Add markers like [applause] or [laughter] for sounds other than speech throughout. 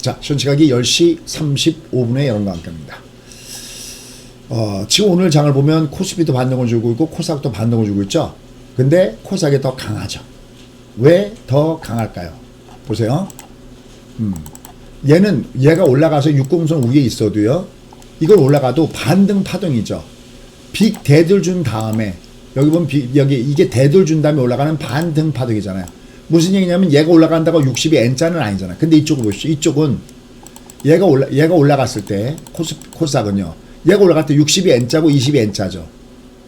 자, 현 시각이 10시 35분에 여러분과 함께합니다. 어, 지금 오늘 장을 보면 코스피도 반등을 주고 있고 코스닥도 반등을 주고 있죠. 근데 코스닥이 더 강하죠. 왜 더 강할까요? 보세요. 음, 얘는 얘가 올라가서 60선 위에 있어도요. 이걸 올라가도 반등 파동이죠. 빅 대들 준 다음에 여기 보면 빅, 여기 이게 대들 준 다음에 올라가는 반등 파동이잖아요. 무슨 얘기냐면 얘가 올라간다고 60이 N자는 아니잖아. 근데 이쪽을 보시죠. 이쪽은 얘가 올라 얘가 올라갔을 때 코스 코스닥은요. 얘가 올라갈 때 60이 N자고 20이 N자죠.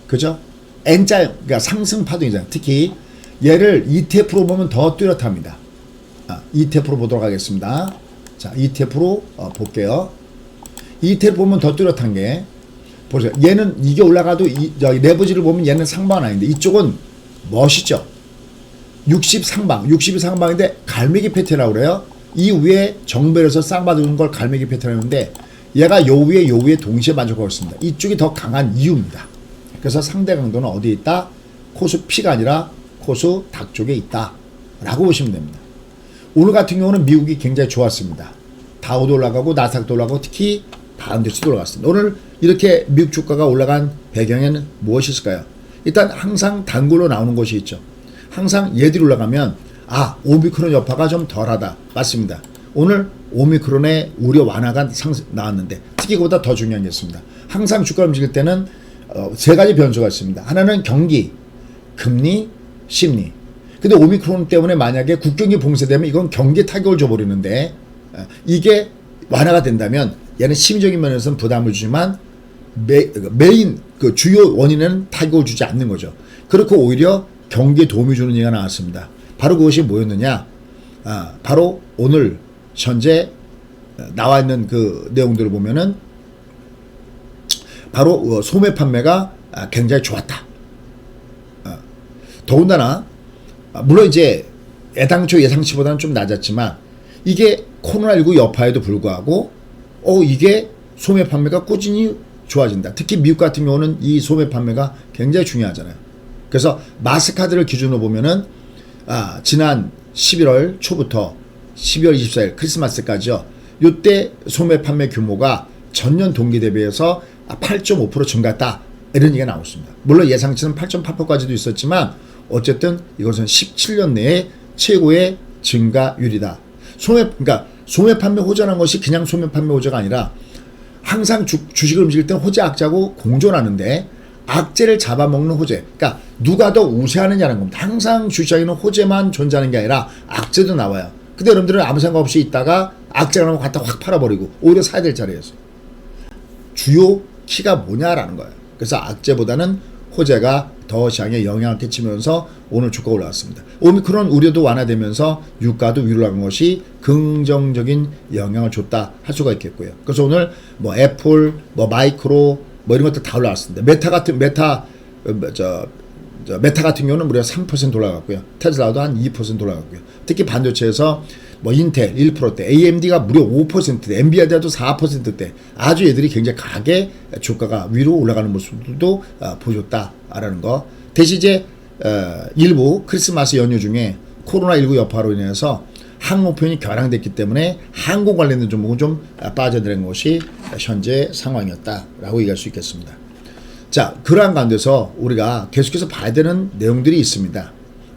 그죠? N자 그러니까 상승 파동이잖아요. 특히 얘를 ETF로 보면 더 뚜렷합니다. 아, ETF로 보도록 하겠습니다. 자, ETF로 어, 볼게요. ETF 보면 더 뚜렷한 게 보세요. 얘는 이게 올라가도 이, 레버지를 보면 얘는 상방 아닌데 이쪽은 멋있죠. 60 상방, 60이 상방인데 갈매기 패턴이라고 그래요. 이 위에 정배에서 쌍받은 걸 갈매기 패턴이었는데 얘가 요 위에 요 위에 동시에 만족하고 있습니다. 이쪽이 더 강한 이유입니다. 그래서 상대 강도는 어디에 있다? 코수 P가 아니라 코수 닭 쪽에 있다. 라고 보시면 됩니다. 오늘 같은 경우는 미국이 굉장히 좋았습니다. 다우도 올라가고 나스닥도 올라가고 특히 다운데스도 올라갔습니다. 오늘 이렇게 미국 주가가 올라간 배경에는 무엇이 있을까요? 일단 항상 단골로 나오는 것이 있죠. 항상 얘들이 올라가면 아 오미크론 여파가 좀 덜하다. 맞습니다. 오늘 오미크론의 우려 완화가 상 나왔는데 특히 그보다 더 중요한 게 있습니다. 항상 주가 움직일 때는 어, 세 가지 변수가 있습니다. 하나는 경기, 금리, 심리. 근데 오미크론 때문에 만약에 국경이 봉쇄되면 이건 경기 타격을 줘버리는데 어, 이게 완화가 된다면 얘는 심리적인 면에서는 부담을 주지만 메, 메인 그 주요 원인은 타격을 주지 않는 거죠. 그렇고 오히려 경기에 도움이 주는 얘기가 나왔습니다. 바로 그것이 뭐였느냐? 아, 바로 오늘 현재 나와 있는 그 내용들을 보면은 바로 어, 소매 판매가 아, 굉장히 좋았다. 어, 더군다나 아, 물론 이제 애당초 예상치보다는 좀 낮았지만 이게 코로나19 여파에도 불구하고 어 이게 소매 판매가 꾸준히 좋아진다. 특히 미국 같은 경우는 이 소매 판매가 굉장히 중요하잖아요. 그래서 마스카드를 기준으로 보면은 아, 지난 11월 초부터 12월 24일 크리스마스까지요. 요때 소매 판매 규모가 전년 동기 대비해서 8.5% 증가했다. 이런 얘기가 나왔습니다. 물론 예상치는 8.8%까지도 있었지만 어쨌든 이것은 17년 내에 최고의 증가율이다. 소매 그러니까 소매 판매 호전한 것이 그냥 소매 판매 호재가 아니라 항상 주, 주식을 움직일 때 호재 악재하고 공존하는데 악재를 잡아먹는 호재. 그러니까 누가 더 우세하느냐는 겁니다. 항상 주식에는 호재만 존재하는 게 아니라 악재도 나와요. 근데 여러분들은 아무 생각 없이 있다가 악재가 나오면 갖다 확 팔아버리고 오히려 사야 될 자리에서 주요 키가 뭐냐라는 거예요. 그래서 악재보다는 호재가 더 시장에 영향을 끼치면서 오늘 주가가 올라왔습니다. 오미크론 우려도 완화되면서 유가도 위로 나간 것이 긍정적인 영향을 줬다 할 수가 있겠고요. 그래서 오늘 뭐 애플, 뭐 마이크로 뭐 이런 것들 다 올라왔습니다. 메타 같은 메타 어, 저, 저 메타 같은 경우는 무려 3% 올라갔고요. 테슬라도 한 2% 올라갔고요. 특히 반도체에서 뭐 인텔 1%대, AMD가 무려 5%대, 엔비디아도 4%대 아주 얘들이 굉장히 강하게 주가가 위로 올라가는 모습도 어, 보여줬다라는 거. 대신 이제 어, 일부 크리스마스 연휴 중에 코로나19 여파로 인해서 항공편이 결항됐기 때문에 항공 관련된 종목은 좀 빠져들은 것이 현재 상황이었다라고 얘기할 수 있겠습니다. 자, 그러한 가운데서 우리가 계속해서 봐야 되는 내용들이 있습니다.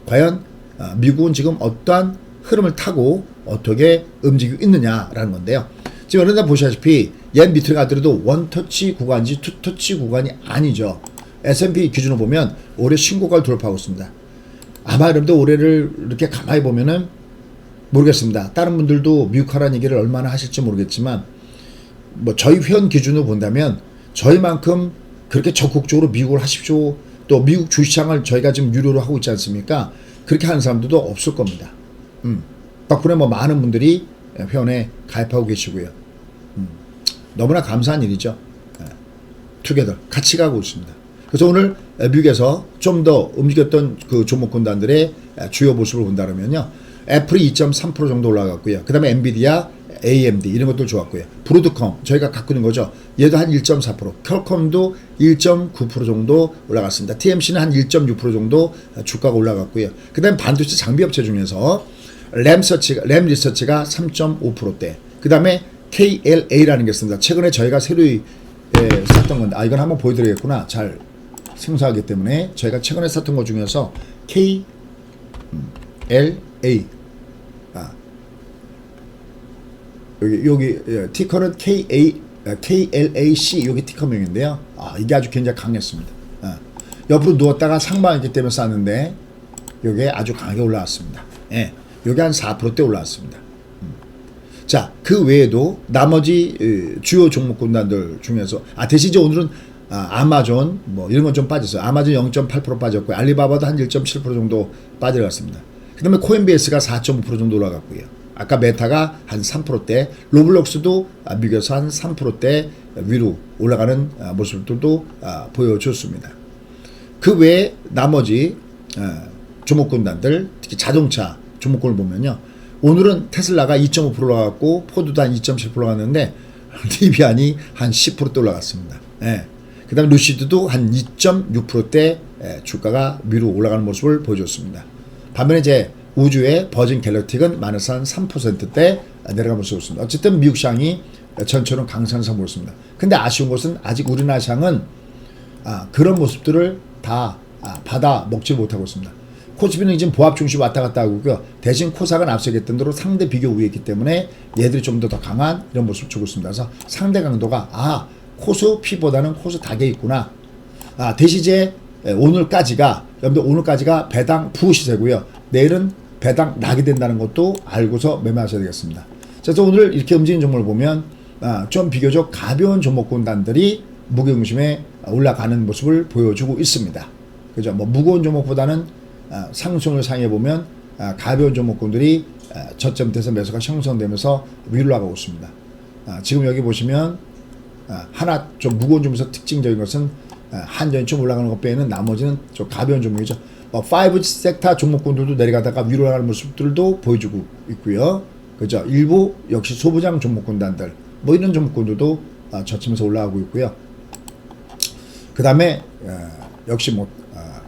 과연 어, 미국은 지금 어떠한 흐름을 타고 어떻게 움직이고 있느냐라는 건데요. 지금 여러분들 보시다시피 옛 밑으로 가더라도 원터치 구간인지 투터치 구간이 아니죠. S&P 기준으로 보면 올해 신고가를 돌파하고 있습니다. 아마 여러분들 올해를 이렇게 가만히 보면은 모르겠습니다. 다른 분들도 미국하라는 얘기를 얼마나 하실지 모르겠지만 뭐 저희 회원 기준으로 본다면 저희만큼 그렇게 적극적으로 미국을 하십시오. 또 미국 주시장을 저희가 지금 유료로 하고 있지 않습니까? 그렇게 하는 사람들도 없을 겁니다. 음. 덕분에 뭐 많은 분들이 회원에 가입하고 계시고요. 음. 너무나 감사한 일이죠. 예. 투게더 같이 가고 있습니다. 그래서 오늘 미국에서 좀 더 움직였던 그 종목 군단들의 주요 모습을 본다면요. 애플이 2.3% 정도 올라갔고요. 그 다음에 엔비디아, AMD 이런 것들 좋았고요. 브로드컴 저희가 갖고 있는 거죠. 얘도 한 1.4%, 퀄컴도 1.9% 정도 올라갔습니다. TMC는 한 1.6% 정도 주가가 올라갔고요. 그 다음에 반도체 장비 업체 중에서 램서치가 램 리서치가 3.5%대. 그그 다음에 KLA라는 게 있습니다. 최근에 저희가 새로이 예, 샀던 건데, 아, 이건 한번 보여드리겠구나. 잘 생소하기 때문에 저희가 최근에 샀던 것 중에서 KLA, 아, 여기 여기 예, 티커는 KA 아, KLAC 여기 티커명인데요. 아 이게 아주 굉장히 강했습니다. 아, 옆으로 누웠다가 상방했기 때문에 쌌는데 이게 아주 강하게 올라왔습니다. 예, 여기 한 4%대 올라왔습니다. 음. 자, 그 외에도 나머지 에, 주요 종목 군단들 중에서 아 대신 이제 오늘은 아, 아마존 뭐 이런 건 좀 빠졌어요. 아마존 0.8% 빠졌고요. 알리바바도 한 1.7% 정도 빠져갔습니다. 그다음에 코인베이스가 4.5% 정도 올라갔고요. 아까 메타가 한 3%대, 로블록스도 아, 미국에서 한 3%대 위로 올라가는 아, 모습들도 아, 보여줬습니다. 그 외에 나머지 어, 종목군단들 특히 자동차 종목군을 보면요. 오늘은 테슬라가 2.5% 올라갔고 포드도 한 2.7% 올라갔는데 [laughs] 리비안이 한 10%대 올라갔습니다. 예. 그 다음에 루시드도 한 2.6%대 예, 주가가 위로 올라가는 모습을 보여줬습니다. 반면에 이제 우주의 버진 갤럭틱은 마이너스 한 3%대 내려간 모습을 보였습니다. 어쨌든 미국 시장이 전체로 강상승 보였습니다. 근데 아쉬운 것은 아직 우리나라 시장은 아, 그런 모습들을 다 아, 받아 먹지 못하고 있습니다. 코스피는 지금 보합 중심 왔다 갔다 하고 있고요. 대신 코사가 앞서겠던 대로 상대 비교 우위에 있기 때문에 얘들이 좀 더 더 강한 이런 모습을 주고 있습니다. 그래서 상대 강도가 아 코스 피보다는 코스 닥에 있구나. 아 대신 이제 오늘까지가 여러분들 오늘까지가 배당 부 시세고요. 내일은 배당 낙이 된다는 것도 알고서 매매하셔야 되겠습니다. 그래서 오늘 이렇게 움직이는 종목을 보면 아, 좀 비교적 가벼운 종목군단들이 무게중심에 올라가는 모습을 보여주고 있습니다. 그죠? 뭐 무거운 종목보다는 아, 상승을 상해 보면 아, 가벼운 종목군들이 아, 저점대에서 매수가 형성되면서 위로 나가고 있습니다. 아, 지금 여기 보시면 아, 하나 좀 무거운 종목에서 특징적인 것은 아, 한전이 좀 올라가는 것 빼는 나머지는 좀 가벼운 종목이죠. 뭐 5G 섹터 종목군들도 내려가다가 위로 나가는 모습들도 보여주고 있고요. 그죠? 일부 역시 소부장 종목군단들 뭐 이런 종목군들도 아, 저점에서 올라가고 있고요. 그 다음에 역시 뭐 아,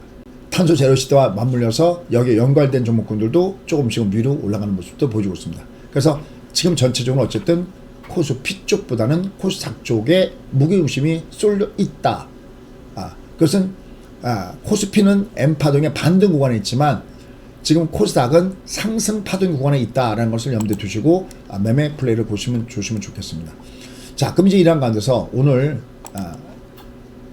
탄소 제로 시대와 맞물려서 여기에 연관된 종목군들도 조금씩은 위로 올라가는 모습도 보여주고 있습니다. 그래서 지금 전체적으로 어쨌든 코스피 쪽보다는 코스닥 쪽에 무게중심이 쏠려 있다. 아, 그것은 아, 코스피는 M 파동의 반등 구간에 있지만 지금 코스닥은 상승 파동 구간에 있다라는 것을 염두에 두시고 아, 매매 플레이를 보시면 주시면 좋겠습니다. 자, 그럼 이제 이런 가운데서 오늘 아,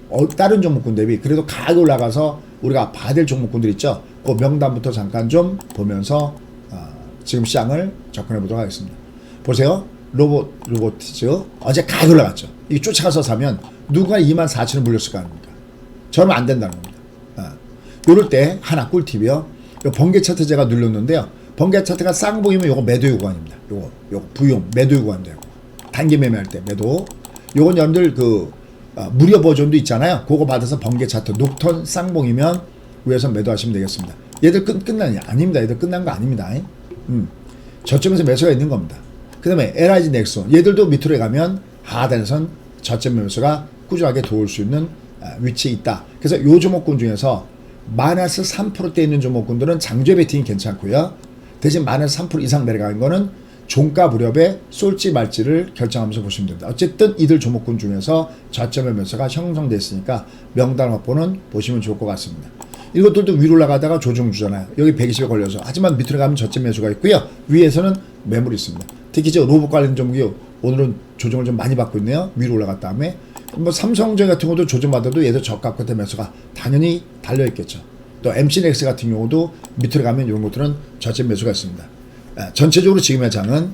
어, 다른 종목군 대비 그래도 가격이 올라가서 우리가 봐야 될 종목군들 있죠. 그 명단부터 잠깐 좀 보면서 아, 지금 시장을 접근해 보도록 하겠습니다. 보세요. 로봇 로보티즈 어제 가격이 올라갔죠. 이게 쫓아가서 사면 누가 2만 4천원 물렸을 거 아닙니까? 저러면 안 된다는 겁니다. 아, 요럴 때 하나 꿀팁이요. 요 번개 차트 제가 눌렀는데요. 번개 차트가 쌍봉이면 요거 매도 요구안입니다. 요거 요거 부용 매도 요구안 되고 단기 매매할 때 매도. 요건 여러분들 그 아, 무료 버전도 있잖아요. 그거 받아서 번개 차트 녹턴 쌍봉이면 위에서 매도하시면 되겠습니다. 얘들 끝 끝나냐? 아닙니다. 얘들 끝난 거 아닙니다. 음. 저점에서 매수가 있는 겁니다. 그 다음에 LIG 넥슨 얘들도 밑으로 가면 하단에선 저점 매수가 꾸준하게 도울 수 있는 아, 위치에 있다. 그래서 요 종목군 중에서 마이너스 3%대 있는 종목군들은 장외 베팅이 괜찮고요. 대신 마이너스 3% 이상 내려가는 거는 종가 무렵에 쏠지 말지를 결정하면서 보시면 됩니다. 어쨌든 이들 종목군 중에서 저점의 매수가 형성됐으니까 명단 확보는 보시면 좋을 것 같습니다. 이것들도 위로 올라가다가 조정 주잖아요. 여기 120에 걸려서. 하지만 밑으로 가면 저점 매수가 있고요. 위에서는 매물이 있습니다. 특히 저 로봇 관련 종목이 오늘은 조정을 좀 많이 받고 있네요. 위로 올라갔 다음에 뭐 삼성전 같은 것도 조정받아도 얘도 저가 끝에 매수가 당연히 달려 있겠죠. 또 MC넥스 같은 경우도 밑으로 가면 이런 것들은 저점 매수가 있습니다. 아, 전체적으로 지금의 장은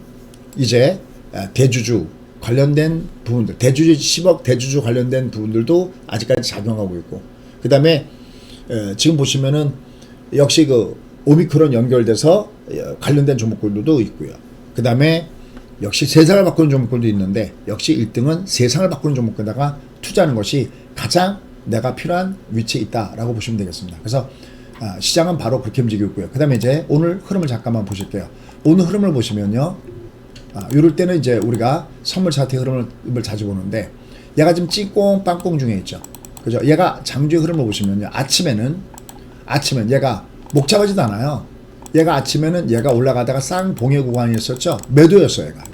이제 아, 대주주 관련된 부분들, 대주주 10억 대주주 관련된 부분들도 아직까지 작용하고 있고, 그 다음에 지금 보시면은 역시 그 오미크론 연결돼서 어, 관련된 종목들도 있고요. 그 다음에 역시 세상을 바꾸는 종목들도 있는데 역시 1등은 세상을 바꾸는 종목에다가 투자하는 것이 가장 내가 필요한 위치에 있다라고 보시면 되겠습니다. 그래서 아, 시장은 바로 그렇게 움직이고 있고요. 그 다음에 이제 오늘 흐름을 잠깐만 보실게요. 오늘 흐름을 보시면요. 아, 이럴 때는 이제 우리가 선물 차트 흐름을 자주 보는데 얘가 지금 찐꽁 빵꽁 중에 있죠. 그죠? 얘가 장주의 흐름을 보시면요. 아침에는 아침엔 얘가 목 잡아지도 않아요. 얘가 아침에는 얘가 올라가다가 쌍봉의 구간이었었죠. 매도였어요, 얘가.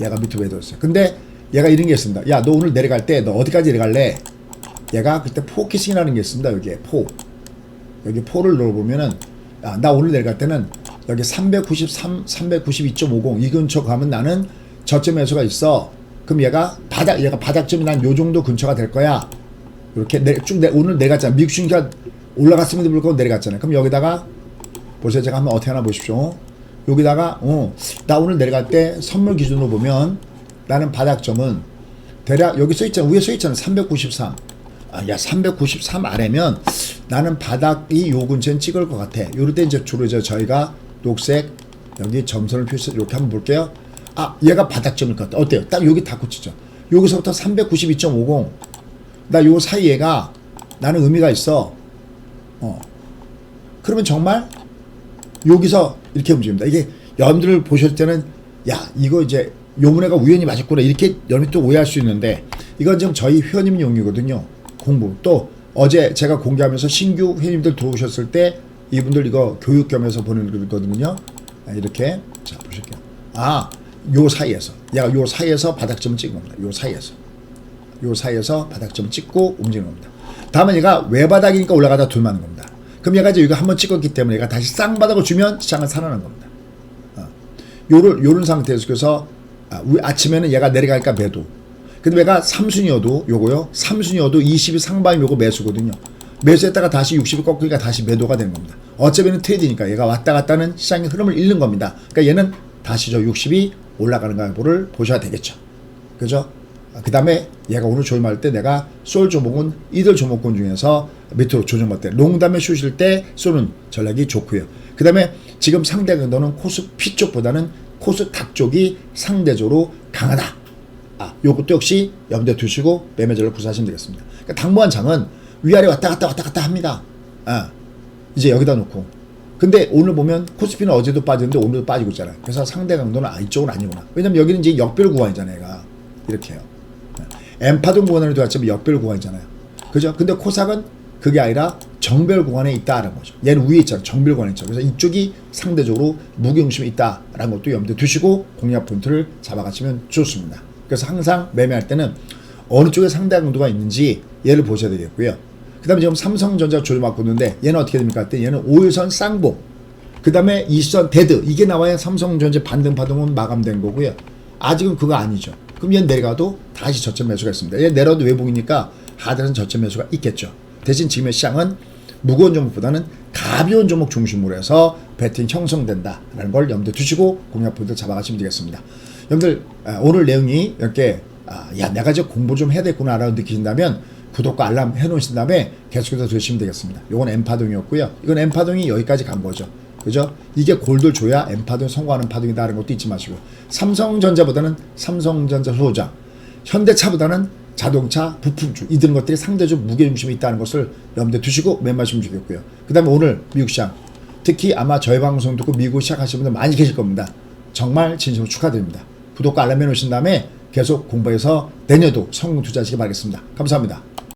얘가 밑으로 매도했어요. 근데 얘가 이런 게 있습니다. 야, 너 오늘 내려갈 때 너 어디까지 내려갈래? 얘가 그때 포캐싱이라는 게 있습니다. 여기에 포. 여기 포를 넣어보면은 야, 나 오늘 내려갈 때는 여기 393, 392.50 이 근처 가면 나는 저점 매수가 있어. 그럼 얘가 바닥, 얘가 바닥점이 난 요 정도 근처가 될 거야. 이렇게 내, 쭉 내, 오늘 내려갔잖아. 미국 주식가 올라갔음에도 불구하고 내려갔잖아요. 그럼 여기다가 보세요. 제가 한번 어떻게 하나 보십시오. 여기다가 어, 나 오늘 내려갈 때 선물 기준으로 보면 나는 바닥점은 대략 여기 써 있잖아. 위에 써 있잖아. 393. 아, 야, 393 아래면 나는 바닥이 요 근처엔 찍을 것 같아. 요럴 때 이제 주로 이제 저희가 녹색 여기 점선을 표시 이렇게 한번 볼게요. 아, 얘가 바닥점일 것 같아. 어때요? 딱 여기 다 꽂히죠. 여기서부터 392.50. 나 요 사이에가 나는 의미가 있어. 어. 그러면 정말 여기서 이렇게 움직입니다. 이게 여러분들 보실 때는 야 이거 이제 요문회가 우연히 맞았구나 이렇게 여러분이 또 오해할 수 있는데 이건 지금 저희 회원님 용이거든요. 공부 또 어제 제가 공개하면서 신규 회원님들 들어오셨을 때 이분들 이거 교육 겸해서 보내는 거거든요. 아, 이렇게 자 보실게요. 아 요 사이에서 얘가 요 사이에서 바닥점 찍은 겁니다. 요 사이에서 요 사이에서 바닥점 찍고 움직이는 겁니다. 다음은 얘가 외바닥이니까 올라가다 돌만한 겁니다. 그럼 얘가 이제 이거 한번 찍었기 때문에 얘가 다시 쌍바닥을 주면 시장은 살아나는 겁니다. 어. 요런 요런 상태에서 그래서 아, 우- 아침에는 얘가 내려가니까 매도. 근데 얘가 삼순이어도 요거요. 삼순이어도 20이 상반이 요거 매수거든요. 매수했다가 다시 60이 꺾으니까 다시 매도가 되는 겁니다. 어차피는 트레이드니까 얘가 왔다 갔다는 시장의 흐름을 잃는 겁니다. 그러니까 얘는 다시 저 60이 올라가는 가보를 보셔야 되겠죠. 그죠? 그 다음에 얘가 오늘 조임할 때 내가 쏠 종목은 이들 종목군 중에서 밑으로 때 롱담에 쏘실 때 쏘는 전략이 좋고요. 그 다음에 지금 상대 강도는 코스 P 쪽보다는 코스 닥 쪽이 상대적으로 강하다. 아, 요것도 역시 염두에 두시고 매매 전략 구사하시면 되겠습니다. 그러니까 당무한 장은 위아래 왔다 갔다 왔다 갔다 합니다. 아, 이제 여기다 놓고. 근데 오늘 보면 코스피는 어제도 빠졌는데 오늘도 빠지고 있잖아요. 그래서 상대 강도는 아, 이쪽은 아니구나. 왜냐면 여기는 이제 역별 구간이잖아요, 얘가. 이렇게요. 엠파동 구간으로 들어갔지만 역별 구간이잖아요. 그죠? 근데 코삭은 그게 아니라 정별 구간에 있다라는 거죠. 얘는 위에 있잖아요. 정별 구간에 있죠. 그래서 이쪽이 상대적으로 무게중심이 있다라는 것도 염두에 두시고 공략 포인트를 잡아가시면 좋습니다. 그래서 항상 매매할 때는 어느 쪽에 상대 강도가 있는지 얘를 보셔야 되겠고요. 그 다음에 지금 삼성전자 조를 맞고 있는데 얘는 어떻게 됩니까? 할때 얘는 5일선 쌍봉 그 다음에 2선 데드 이게 나와야 삼성전자 반등 파동은 마감된 거고요. 아직은 그거 아니죠. 그럼 얘 내려가도 다시 저점 매수가 있습니다. 얘 내려도 외봉이니까 하단은 저점 매수가 있겠죠. 대신 지금의 시장은 무거운 종목보다는 가벼운 종목 중심으로 해서 배팅 형성된다라는 걸 염두에 두시고 공략 포인트 잡아가시면 되겠습니다. 여러분들 아, 오늘 내용이 이렇게 아, 야 내가 이제 공부 좀 해야 되구나라고 느끼신다면 구독과 알람 해놓으신 다음에 계속해서 들으시면 되겠습니다. 이건 엠파동이었고요. 이건 엠파동이 여기까지 간 거죠. 그죠? 이게 골드 줘야 엠파동 성공하는 파동이다라는 것도 잊지 마시고 삼성전자보다는 삼성전자 소장, 현대차보다는 자동차 부품주 이런 것들이 상대적 무게중심이 있다는 것을 염두에 두시고 매마시면 좋겠고요. 그 다음에 오늘 미국 시장 특히 아마 저희 방송 듣고 미국 시작하시는 분들 많이 계실 겁니다. 정말 진심으로 축하드립니다. 구독과 알람 해놓으신 다음에 계속 공부해서 내년도 성공 투자하시기 바라겠습니다. 감사합니다.